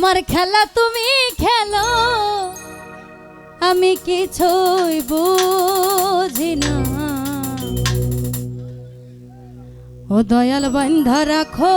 তোমার খেলা তুমি খেলো আমি কিছুই বুঝি না ও দয়াল বন্ধ রাখো